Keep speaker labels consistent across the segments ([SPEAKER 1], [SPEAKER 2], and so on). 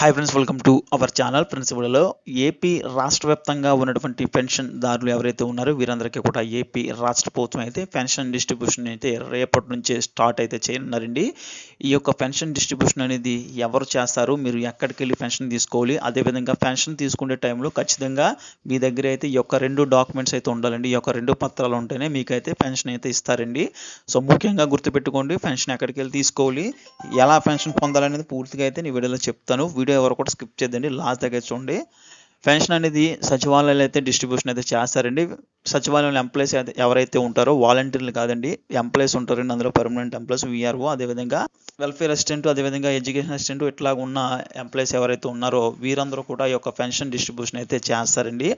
[SPEAKER 1] Hi friends welcome to our channel friends ఇవాళలో AP రాష్ట్ర వ్యాప్తంగా ఉన్నటువంటి పెన్షన్ దారులు ఎవరైతే ఉన్నారో వీరందరికీ కూడా ఏపీ రాష్ట్ర ప్రభుత్వం అయితే పెన్షన్ డిస్ట్రిబ్యూషన్ అయితే రేపటి నుంచే స్టార్ట్ అయితే చేయనున్నారండి. ఈ యొక్క పెన్షన్ డిస్ట్రిబ్యూషన్ అనేది ఎవరు చేస్తారు మీరు ఎక్కడికి వెళ్ళి పెన్షన్ తీసుకోవాలి అదేవిధంగా పెన్షన్ తీసుకునే టైంలో ఖచ్చితంగా మీ దగ్గర అయితే ఈ యొక్క రెండు డాక్యుమెంట్స్ అయితే ఉండాలండి. ఈ యొక్క రెండు పత్రాలు ఉంటేనే మీకైతే పెన్షన్ అయితే ఇస్తారండి. సో ముఖ్యంగా గుర్తుపెట్టుకోండి పెన్షన్ ఎక్కడికి వెళ్ళి తీసుకోవాలి ఎలా పెన్షన్ పొందాలనేది పూర్తిగా అయితే నేను వీడియోలో చెప్తాను. వీడియో ఎవరు కూడా స్కిప్ చేద్దండి లాస్ట్ దగ్గర చూడండి. పెన్షన్ అనేది సచివాలయాలు అయితే డిస్ట్రిబ్యూషన్ అయితే చేస్తారండి. సచివాలయంలో ఎంప్లాయీస్ అయితే ఎవరైతే ఉంటారో వాలంటీర్లు కాదండి ఎంప్లాయీస్ ఉంటారండి అందులో పర్మనెంట్ ఎంప్లాయీస్ విఆర్ఓ అదేవిధంగా వెల్ఫేర్ అసిస్టెంట్ అదేవిధంగా ఎడ్యుకేషన్ అసిస్టెంట్ ఇట్లా ఉన్న ఎంప్లాయీస్ ఎవరైతే ఉన్నారో వీరందరూ కూడా ఈ యొక్క పెన్షన్ డిస్ట్రిబ్యూషన్ అయితే చేస్తారండి.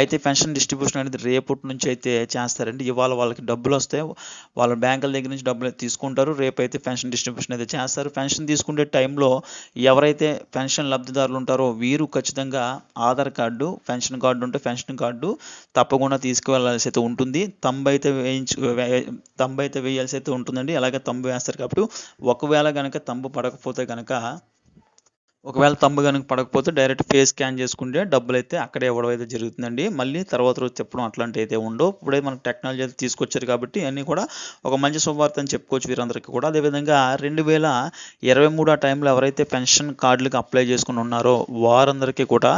[SPEAKER 1] అయితే పెన్షన్ డిస్ట్రిబ్యూషన్ అనేది రేపటి నుంచి అయితే చేస్తారండి. ఇవాళ వాళ్ళకి డబ్బులు వస్తే వాళ్ళ బ్యాంకుల దగ్గర నుంచి డబ్బులు తీసుకుంటారు. రేపు అయితే పెన్షన్ డిస్ట్రిబ్యూషన్ అయితే చేస్తారు. పెన్షన్ తీసుకునే టైంలో ఎవరైతే పెన్షన్ లబ్ధిదారులు ఉంటారో వీరు ఖచ్చితంగా ఆధార్ కార్డు పెన్షన్ కార్డు ఉంటే పెన్షన్ కార్డు తప్పకుండా తీసుకువెళ్ళాల్సి అయితే ఉంటుంది. తంబు అయితే వేయించు వే- తంబు అయితే వేయాల్సి అయితే ఉంటుందండి. అలాగే తంబు వేస్తారు కాబట్టి ఒకవేళ కనుక తంబు పడకపోతే కనుక ఒకవేళ తమ్ము కనుక పడకపోతే డైరెక్ట్ ఫేస్ స్కాన్ చేసుకుంటే డబ్బులు అయితే అక్కడే ఇవ్వడం అయితే జరుగుతుందండి. మళ్ళీ తర్వాత రోజు చెప్పడం అట్లాంటివి అయితే ఉండవు. ఇప్పుడే మనకు టెక్నాలజీ అయితే తీసుకొచ్చారు కాబట్టి అన్నీ కూడా ఒక మంచి శుభవార్త అని చెప్పుకోవచ్చు వీరందరికీ కూడా. అదేవిధంగా రెండు వేల ఇరవై మూడు ఆ టైంలో ఎవరైతే పెన్షన్ కార్డులకు అప్లై చేసుకుని ఉన్నారో వారందరికీ కూడా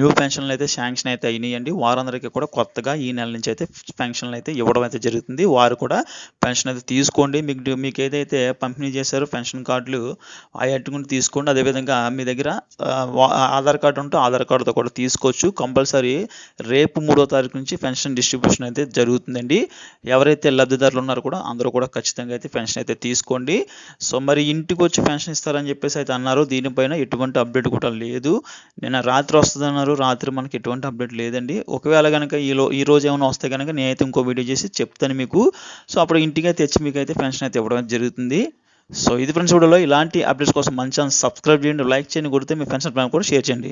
[SPEAKER 1] న్యూ పెన్షన్లు అయితే శాంక్షన్ అయితే అయినాయండి. వారందరికీ కూడా కొత్తగా ఈ నెల నుంచి అయితే పెన్షన్లు అయితే ఇవ్వడం అయితే జరుగుతుంది. వారు కూడా పెన్షన్ అయితే తీసుకోండి. మీకు మీకు ఏదైతే పంపిణీ చేశారో పెన్షన్ కార్డులు అవి అట్టుకుని తీసుకోండి. అదేవిధంగా మీ దగ్గర ఆధార్ కార్డు ఉంటే ఆధార్ కార్డుతో కూడా తీసుకోవచ్చు. కంపల్సరీ రేపు మూడో తారీఖు నుంచి పెన్షన్ డిస్ట్రిబ్యూషన్ అయితే జరుగుతుందండి. ఎవరైతే లబ్ధిదారులు ఉన్నారో కూడా అందరూ కూడా ఖచ్చితంగా అయితే పెన్షన్ అయితే తీసుకోండి. సో మరి ఇంటికి వచ్చి పెన్షన్ ఇస్తారని చెప్పేసి అయితే అన్నారు. దీనిపైన ఎటువంటి అప్డేట్ కూడా లేదు. నిన్న రాత్రి వస్తుంది అన్నారు. రాత్రి మనకి ఎటువంటి అప్డేట్ లేదండి. ఒకవేళ కనుక ఈలో ఈ రోజు ఏమైనా వస్తే కనుక నేనైతే ఇంకో వీడియో చేసి చెప్తాను మీకు. సో అప్పుడు ఇంటికి తెచ్చి మీకు అయితే పెన్షన్ అయితే ఇవ్వడం జరుగుతుంది. సో ఇది ఫ్రెండ్స్ వీడియోలో ఇలాంటి అప్డేట్స్ కోసం మంచి సబ్స్క్రైబ్ చేయండి లైక్ చేయండి కొడితే మీ ఫ్రెండ్స్ ప్లాన్ కూడా షేర్ చేయండి.